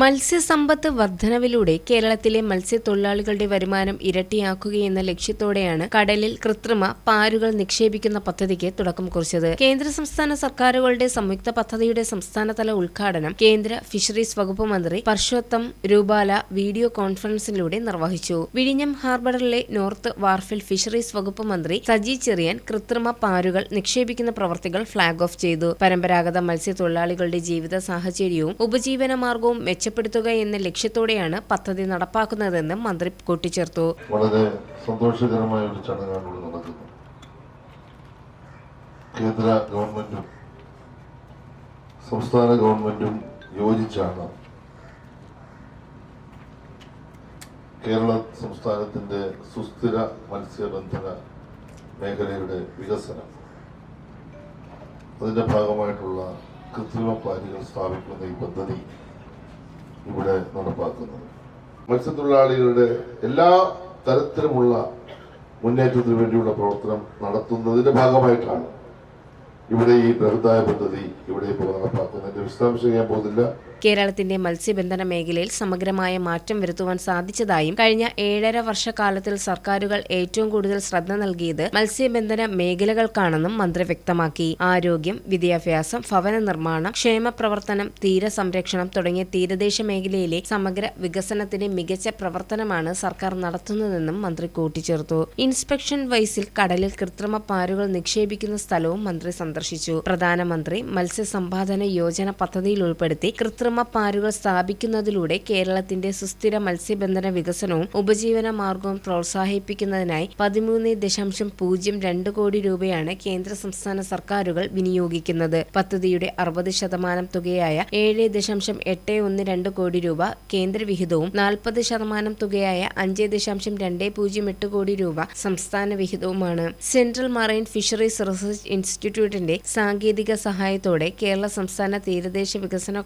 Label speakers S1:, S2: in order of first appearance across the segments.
S1: മത്സ്യസമ്പത്ത് വർധനവിലൂടെ കേരളത്തിലെ മത്സ്യത്തൊഴിലാളികളുടെ വരുമാനം ഇരട്ടിയാക്കുകയെന്ന ലക്ഷ്യത്തോടെയാണ് കടലിൽ കൃത്രിമ പാരുകൾ നിക്ഷേപിക്കുന്ന പദ്ധതിക്ക് തുടക്കം കുറിച്ചത്. കേന്ദ്ര സംസ്ഥാന സർക്കാരുകളുടെ സംയുക്ത പദ്ധതിയുടെ സംസ്ഥാനതല ഉദ്ഘാടനം കേന്ദ്ര ഫിഷറീസ് വകുപ്പ് മന്ത്രി പർഷോത്തം രൂപാല വീഡിയോ കോൺഫറൻസിലൂടെ നിർവഹിച്ചു. വിഴിഞ്ഞം ഹാർബറിലെ നോർത്ത് വാർഫിൽ ഫിഷറീസ് വകുപ്പ് മന്ത്രി സജി ചെറിയാൻ കൃത്രിമ പാരുകൾ നിക്ഷേപിക്കുന്ന പ്രവർത്തികൾ ഫ്ളാഗ് ഓഫ് ചെയ്തു. പരമ്പരാഗത മത്സ്യത്തൊഴിലാളികളുടെ ജീവിത സാഹചര്യവും ഉപജീവന മാർഗവും മെച്ചപ്പെടുത്തുക എന്ന ലക്ഷ്യത്തോടെയാണ് പദ്ധതി നടപ്പാക്കുന്നതെന്നും മന്ത്രി കൂട്ടിച്ചേർത്തു.
S2: വളരെ സന്തോഷകരമായ ഒരു ചടങ്ങാണ് ഇവിടെ നടക്കുന്നത്. കേന്ദ്ര ഗവൺമെന്റും സംസ്ഥാന ഗവൺമെന്റും യോജിച്ചാണ് കേരള സംസ്ഥാനത്തിന്റെ സുസ്ഥിര മത്സ്യബന്ധന മേഖലയുടെ വികസനം. അതിന്റെ ഭാഗമായിട്ടുള്ള കൃത്രിമ പ്ലാനുകൾ സ്ഥാപിക്കുന്ന ഈ പദ്ധതി ഇവിടെ നടപ്പാക്കുന്നത്. മത്സ്യത്തൊഴിലാളികളുടെ എല്ലാ തരത്തിലുമുള്ള മുന്നേറ്റത്തിന് വേണ്ടിയുള്ള പ്രവർത്തനം നടത്തുന്നതിന്റെ ഭാഗമായിട്ടാണ് ഇവിടെ ഈ ബൃഹത്തായ പദ്ധതി ഇവിടെ ഇപ്പോൾ നടപ്പാക്കുന്നതിന്റെ വിശദാംശം ഞാൻ പോകുന്നില്ല.
S1: കേരളത്തിന്റെ മത്സ്യബന്ധന മേഖലയിൽ സമഗ്രമായ മാറ്റം വരുത്തുവാൻ സാധിച്ചതായും കഴിഞ്ഞ ഏഴര വർഷക്കാലത്തിൽ സർക്കാരുകൾ ഏറ്റവും കൂടുതൽ ശ്രദ്ധ നൽകിയത് മത്സ്യബന്ധന മേഖലകൾക്കാണെന്നും മന്ത്രി വ്യക്തമാക്കി. ആരോഗ്യം വിദ്യാഭ്യാസം ഭവന നിർമ്മാണം ക്ഷേമ പ്രവർത്തനം തീരസംരക്ഷണം തുടങ്ങിയ തീരദേശ മേഖലയിലെ സമഗ്ര വികസനത്തിന് മികച്ച പ്രവർത്തനമാണ് സർക്കാർ നടത്തുന്നതെന്നും മന്ത്രി കൂട്ടിച്ചേർത്തു. ഇൻസ്പെക്ഷൻ വൈസിൽ കടലിൽ കൃത്രിമ പാരുകൾ നിക്ഷേപിക്കുന്ന സ്ഥലവും മന്ത്രി സന്ദർശിച്ചു. പ്രധാനമന്ത്രി മത്സ്യസമ്പാദന യോജന പദ്ധതിയിൽ ഉൾപ്പെടുത്തി കൃത്രിമ പാരുകൾ സ്ഥാപിക്കുന്നതിലൂടെ കേരളത്തിന്റെ സുസ്ഥിര മത്സ്യബന്ധന വികസനവും ഉപജീവന മാർഗവും പ്രോത്സാഹിപ്പിക്കുന്നതിനായി പതിമൂന്ന് ദശാംശം പൂജ്യം രണ്ട് കോടി രൂപയാണ് കേന്ദ്ര സംസ്ഥാന സർക്കാരുകൾ വിനിയോഗിക്കുന്നത്. പദ്ധതിയുടെ അറുപത് ശതമാനം തുകയായ ഏഴ് ദശാംശം എട്ട് ഒന്ന് രണ്ട് കോടി രൂപ കേന്ദ്രവിഹിതവും നാൽപ്പത് ശതമാനം തുകയായ അഞ്ച് ദശാംശം രണ്ട് പൂജ്യം എട്ട് കോടി രൂപ സംസ്ഥാന വിഹിതവുമാണ്. സെൻട്രൽ മറൈൻ ഫിഷറീസ് റിസർച്ച് ഇൻസ്റ്റിറ്റ്യൂട്ടിന്റെ സാങ്കേതിക സഹായത്തോടെ കേരള സംസ്ഥാന തീരദേശ വികസന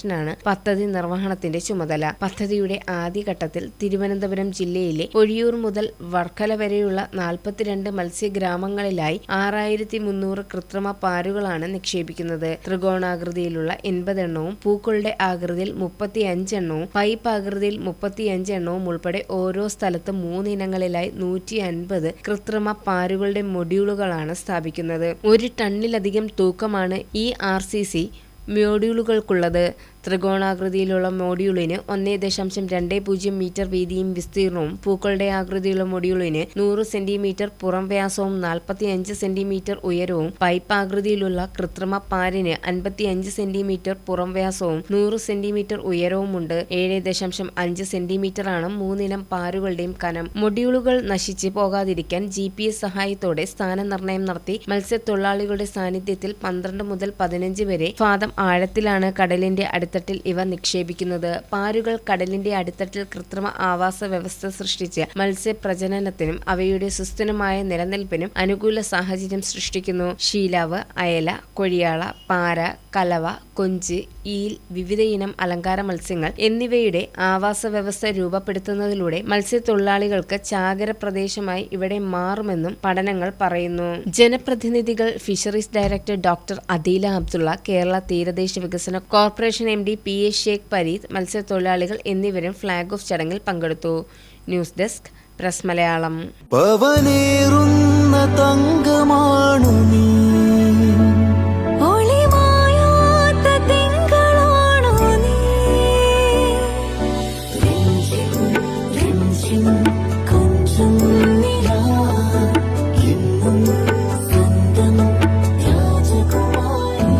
S1: കോർപ്പറേഷനാണ് പദ്ധതി നിർവഹണത്തിന്റെ ചുമതല. പദ്ധതിയുടെ ആദ്യഘട്ടത്തിൽ തിരുവനന്തപുരം ജില്ലയിലെ ഒഴിയൂർ മുതൽ വർക്കല വരെയുള്ള നാൽപ്പത്തിരണ്ട് മത്സ്യഗ്രാമങ്ങളിലായി ആറായിരത്തി മുന്നൂറ് കൃത്രിമ പാരുകളാണ് നിക്ഷേപിക്കുന്നത്. ത്രികോണാകൃതിയിലുള്ള എൺപതെണ്ണവും പൂക്കളുടെ ആകൃതിയിൽ മുപ്പത്തി അഞ്ചെണ്ണവും പൈപ്പ് ആകൃതിയിൽ മുപ്പത്തിയഞ്ച് എണ്ണവും ഉൾപ്പെടെ ഓരോ സ്ഥലത്തും മൂന്നിനങ്ങളിലായി നൂറ്റി അൻപത് കൃത്രിമ പാരുകളുടെ മൊഡ്യൂളുകളാണ് സ്ഥാപിക്കുന്നത്. ഒരു ടണ്ണിലധികം തൂക്കമാണ് ഈ ആർ മോഡ്യൂളുകൾക്കുള്ളത് ത്രികോണാകൃതിയിലുള്ള മോഡ്യൂളിന് ഒന്നേ ദശാംശം രണ്ട് പൂജ്യം മീറ്റർ വീതിയും വിസ്തീർണവും പൂക്കളുടെ ആകൃതിയുള്ള മോഡ്യൂളിന് നൂറ് സെന്റിമീറ്റർ പുറം വ്യാസവും നാൽപ്പത്തി അഞ്ച് സെന്റിമീറ്റർ ഉയരവും പൈപ്പ് ആകൃതിയിലുള്ള കൃത്രിമ പാരിന് അൻപത്തി അഞ്ച് സെന്റിമീറ്റർ പുറം വ്യാസവും നൂറ് സെന്റിമീറ്റർ ഉയരവുമുണ്ട്. ഏഴ് ദശാംശം അഞ്ച് സെന്റിമീറ്ററാണ് മൂന്നിനം പാരുകളുടെയും കനം. മൊഡ്യൂളുകൾ നശിച്ച് പോകാതിരിക്കാൻ ജി പി എസ് സഹായത്തോടെ സ്ഥാനനിർണയം നടത്തി മത്സ്യത്തൊഴിലാളികളുടെ സാന്നിധ്യത്തിൽ പന്ത്രണ്ട് മുതൽ പതിനഞ്ച് വരെ ഫാദം ആഴത്തിലാണ് കടലിന്റെ അടിത്തട്ടിൽ ഇവ നിക്ഷേപിക്കുന്നത്. പാരുകൾ കടലിന്റെ അടിത്തട്ടിൽ കൃത്രിമ ആവാസ വ്യവസ്ഥ സൃഷ്ടിച്ച് മത്സ്യപ്രജനനത്തിനും അവയുടെ സുസ്ഥിരമായ നിലനിൽപ്പിനും അനുകൂല സാഹചര്യം സൃഷ്ടിക്കുന്നു. ശീലാവ് അയല കൊഴിയാള പാര കലവ കൊഞ്ച് ഈൽ വിവിധയിനം അലങ്കാര മത്സ്യങ്ങൾ എന്നിവയുടെ ആവാസ വ്യവസ്ഥ രൂപപ്പെടുത്തുന്നതിലൂടെ മത്സ്യത്തൊഴിലാളികൾക്ക് ചാകര പ്രദേശമായി ഇവിടെ മാറുമെന്നും പഠനങ്ങൾ പറയുന്നു. ജനപ്രതിനിധികൾ fisheries director doctor Adeela Abdulla Kerala തീരദേശ വികസന corporation M D P A Sheikh Pareed മത്സ്യത്തൊഴിലാളികൾ എന്നിവരും ഫ്ളാഗ് ഓഫ് ചടങ്ങിൽ പങ്കെടുത്തു. News desk press
S3: Malayalam. തങ്കമാണു നീ.
S4: രാജകുമാരി